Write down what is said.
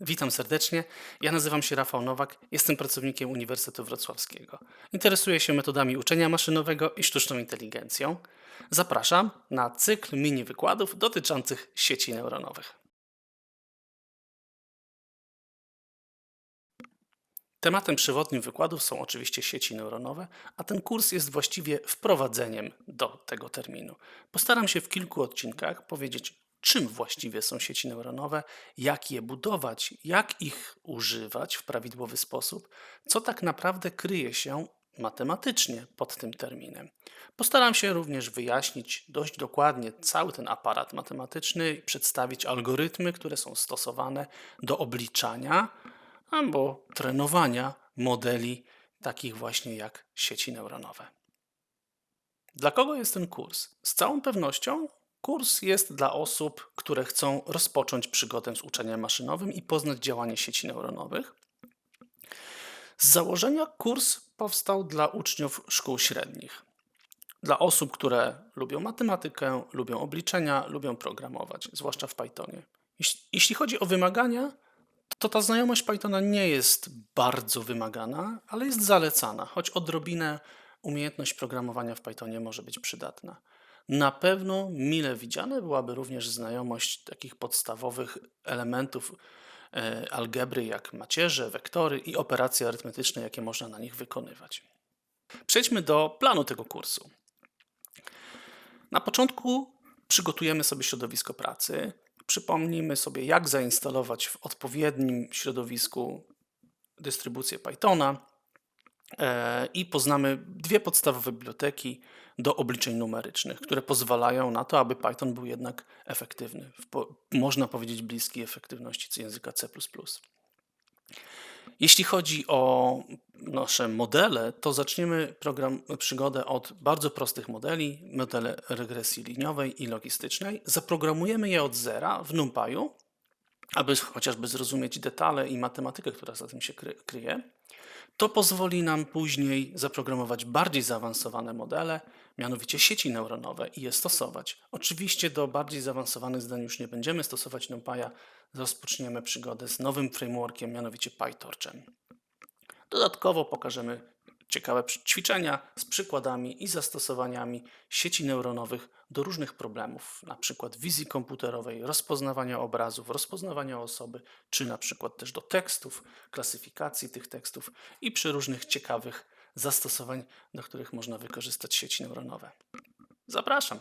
Witam serdecznie. Ja nazywam się Rafał Nowak, jestem pracownikiem Uniwersytetu Wrocławskiego. Interesuję się metodami uczenia maszynowego i sztuczną inteligencją. Zapraszam na cykl mini wykładów dotyczących sieci neuronowych. Tematem przewodnim wykładów są oczywiście sieci neuronowe, a ten kurs jest właściwie wprowadzeniem do tego terminu. Postaram się w kilku odcinkach powiedzieć, czym właściwie są sieci neuronowe, jak je budować, jak ich używać w prawidłowy sposób, co tak naprawdę kryje się matematycznie pod tym terminem. Postaram się również wyjaśnić dość dokładnie cały ten aparat matematyczny i przedstawić algorytmy, które są stosowane do obliczania albo trenowania modeli takich właśnie jak sieci neuronowe. Dla kogo jest ten kurs? Z całą pewnością kurs jest dla osób, które chcą rozpocząć przygodę z uczeniem maszynowym i poznać działanie sieci neuronowych. Z założenia kurs powstał dla uczniów szkół średnich. Dla osób, które lubią matematykę, lubią obliczenia, lubią programować, zwłaszcza w Pythonie. Jeśli- chodzi o wymagania, to ta znajomość Pythona nie jest bardzo wymagana, ale jest zalecana, choć odrobinę umiejętność programowania w Pythonie może być przydatna. Na pewno mile widziane byłaby również znajomość takich podstawowych elementów e, algebry, jak macierze, wektory i operacje arytmetyczne, jakie można na nich wykonywać. Przejdźmy do planu tego kursu. Na początku przygotujemy sobie środowisko pracy. Przypomnijmy sobie, jak zainstalować w odpowiednim środowisku dystrybucję Pythona e, i poznamy dwie podstawowe biblioteki do obliczeń numerycznych, które pozwalają na to, aby Python był jednak efektywny. Po, można powiedzieć bliski efektywności języka C. Jeśli chodzi o nasze modele, to zaczniemy program, przygodę od bardzo prostych modeli, modele regresji liniowej i logistycznej. Zaprogramujemy je od zera w NumPy'u, aby chociażby zrozumieć detale i matematykę, która za tym się kry- kryje. To pozwoli nam później zaprogramować bardziej zaawansowane modele, mianowicie sieci neuronowe i je stosować. Oczywiście do bardziej zaawansowanych zdań już nie będziemy stosować NumPy'a, rozpoczniemy przygodę z nowym frameworkiem, mianowicie PyTorchem. Dodatkowo pokażemy ciekawe ćwiczenia z przykładami i zastosowaniami sieci neuronowych do różnych problemów, na przykład wizji komputerowej, rozpoznawania obrazów, rozpoznawania osoby, czy na przykład też do tekstów, klasyfikacji tych tekstów i przy różnych ciekawych zastosowań, do których można wykorzystać sieci neuronowe. Zapraszam.